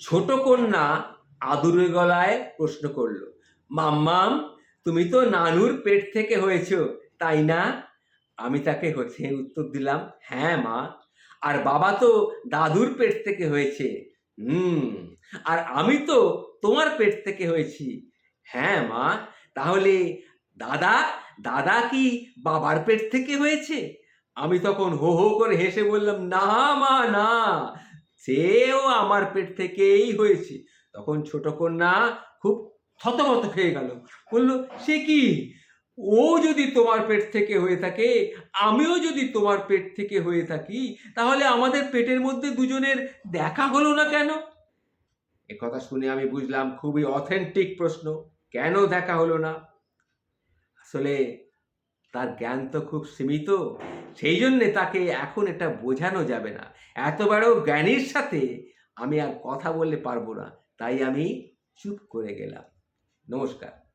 ছোট কন্যা আদুরে গলায় প্রশ্ন করল, মাম্মাম, তুমি তো নানুর পেট থেকে হয়েছ, তাই না? আমি তাকে হচ্ছে উত্তর দিলাম হ্যাঁ মা, আর বাবা তো দাদুর পেট থেকে হয়েছে। হুম, আর আমি তো তোমার পেট থেকে হয়েছি। হ্যাঁ মা, তাহলে দাদা দাদা কি বাবার পেট থেকে হয়েছে? আমি তখন হো হো করে হেসে বললাম, না মা, না সেও আমার পেট থেকেই হয়েছে। তখন ছোট কন্যা খুব থতমত খেয়ে গেল। বলল, সে কি? ও যদি তোমার পেট থেকে হয়ে থাকে, আমিও যদি তোমার পেট থেকে হয়ে থাকি, তাহলে আমাদের পেটের মধ্যে দুজনের দেখা হলো না কেন? কথা শুনে আমি বুঝলাম খুবই অথেন্টিক প্রশ্ন, কেন দেখা হলো না? আসলে তার জ্ঞান তো খুব সীমিত সেই জন্যে তাকে এখন এটা বোঝানো যাবে না। এত বড় জ্ঞানীর সাথে আমি আর কথা বললে পারব না, তাই আমি চুপ করে গেলাম। নমস্কার।